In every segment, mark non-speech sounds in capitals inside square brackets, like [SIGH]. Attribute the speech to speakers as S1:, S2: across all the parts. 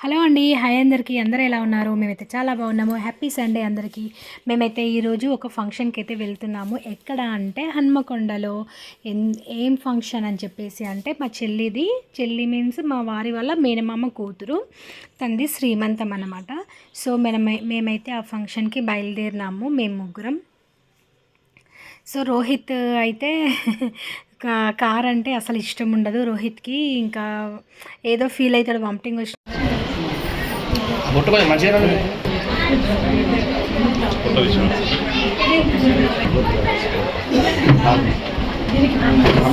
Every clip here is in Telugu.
S1: హలో అండి. హాయ్ అందరికీ. అందరూ ఎలా ఉన్నారు? మేమైతే చాలా బాగున్నాము. హ్యాపీ సండే అందరికీ. మేమైతే ఈరోజు ఒక ఫంక్షన్కి అయితే వెళ్తున్నాము. ఎక్కడ అంటే హన్మకొండలో. ఎన్ ఏం ఫంక్షన్ అని చెప్పేసి అంటే మా చెల్లిది చెల్లి మీన్స్ మా వారి వల్ల మేనమామ కూతురు తంది శ్రీమంతం అనమాట సో మేము మేమైతే ఆ ఫంక్షన్కి బయలుదేరినాము మేము ముగ్గురం. సో రోహిత్ అయితే [LAUGHS] కా- కార్ అంటే అసలు ఇష్టం ఉండదు రోహిత్కి. ఇంకా ఏదో ఫీల్ అవుతాడు వామిటింగ్ వచ్చి
S2: బొట్టు కొంచెం మంచిగా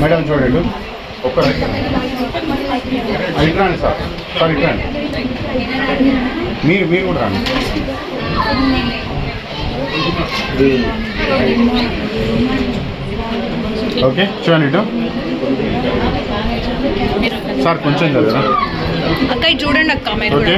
S3: మేడం చూడండి. ఒక్క ఇటు రండి సార్. సార్ ఇటు రండి. మీరు మీరు కూడా రండి. ఓకే చూడండి ఇటు. సార్ కొంచెం చదివరా?
S4: అక్క చూడండి అక్క మీరు
S3: ఓకే.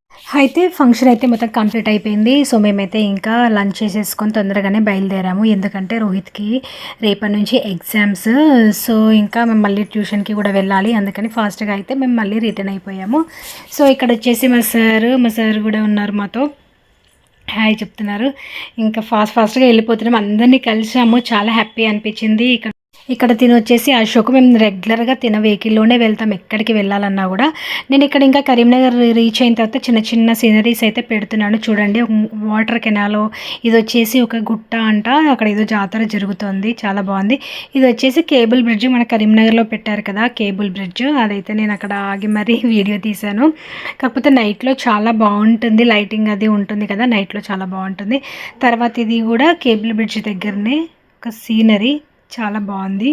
S1: అయితే ఫంక్షన్ అయితే మొత్తం కంప్లీట్ అయిపోయింది. సో మేమైతే ఇంకా లంచ్ చేసేసుకొని తొందరగానే బయలుదేరాము. ఎందుకంటే రోహిత్కి రేపటి నుంచి ఎగ్జామ్స్. సో ఇంకా మేము మళ్ళీ ట్యూషన్కి కూడా వెళ్ళాలి. అందుకని ఫాస్ట్గా అయితే మేము మళ్ళీ రిటర్న్ అయిపోయాము. సో ఇక్కడ వచ్చేసి మా సార్ మా సార్ కూడా ఉన్నారు మాతో. హాయ్ చెప్తున్నారు. ఇంకా ఫాస్ట్ ఫాస్ట్గా వెళ్ళిపోతున్నాం. అందరినీ కలిసాము. చాలా హ్యాపీ అనిపించింది. ఇక్కడ ఇక్కడ తిని వచ్చేసి అశోక్ మేము రెగ్యులర్గా తిన వెహికల్లోనే వెళ్తాం. ఎక్కడికి వెళ్ళాలన్నా కూడా. నేను ఇక్కడ ఇంకా కరీంనగర్ రీచ్ అయిన తర్వాత చిన్న చిన్న సీనరీస్ అయితే పెడుతున్నాను. చూడండి వాటర్ కెనాల్ ఇది వచ్చేసి ఒక గుట్ట అంట. అక్కడ ఏదో జాతర జరుగుతుంది. చాలా బాగుంది. ఇది వచ్చేసి కేబుల్ బ్రిడ్జ్ మన కరీంనగర్లో పెట్టారు కదా కేబుల్ బ్రిడ్జ్ అదైతే నేను అక్కడ ఆగి మరీ [LAUGHS] వీడియో తీశాను. కాకపోతే నైట్లో చాలా బాగుంటుంది. లైటింగ్ అది ఉంటుంది కదా నైట్లో చాలా బాగుంటుంది. తర్వాత ఇది కూడా కేబుల్ బ్రిడ్జ్ దగ్గరనే ఒక సీనరీ చాలా బాగుంది.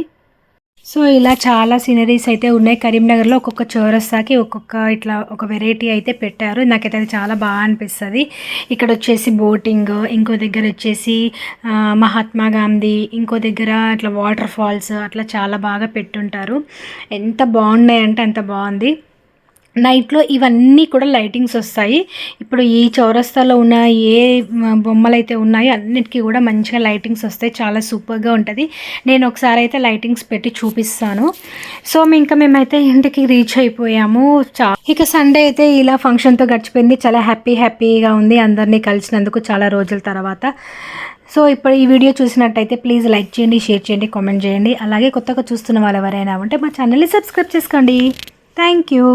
S1: సో ఇలా చాలా సీనరీస్ అయితే ఉన్నాయి. కరీంనగర్లో ఒక్కొక్క చౌరస్తాకి ఒక్కొక్క ఇట్లా ఒక వెరైటీ అయితే పెట్టారు. నాకైతే అది చాలా బాగా అనిపిస్తుంది. ఇక్కడ వచ్చేసి బోటింగ్ ఇంకో దగ్గర వచ్చేసి మహాత్మా గాంధీ ఇంకో దగ్గర ఇట్లా వాటర్ ఫాల్స్ అట్లా చాలా బాగా పెట్టుంటారు. ఎంత బాగున్నాయి అంటే అంత బాగుంది. నైట్లో ఇవన్నీ కూడా లైటింగ్స్ వస్తాయి. ఇప్పుడు ఈ చౌరస్తాలో ఉన్న ఏ బొమ్మలు అయితే ఉన్నాయో అన్నిటికీ కూడా మంచిగా లైటింగ్స్ వస్తాయి. చాలా సూపర్గా ఉంటుంది. నేను ఒకసారి అయితే లైటింగ్స్ పెట్టి చూపిస్తాను. సో ఇంకా మేమైతే ఇంటికి రీచ్ అయిపోయాము. చా ఇక సండే అయితే ఇలా ఫంక్షన్తో గడిచిపోయింది. చాలా హ్యాపీ హ్యాపీగా ఉంది అందరినీ కలిసినందుకు చాలా రోజుల తర్వాత. సో ఇప్పుడు ఈ వీడియో చూసినట్టయితే ప్లీజ్ లైక్ చేయండి షేర్ చేయండి కామెంట్ చేయండి. అలాగే కొత్తగా చూస్తున్న వాళ్ళు ఎవరైనా ఉంటే మా ఛానల్ని సబ్స్క్రైబ్ చేసుకోండి. Thank you.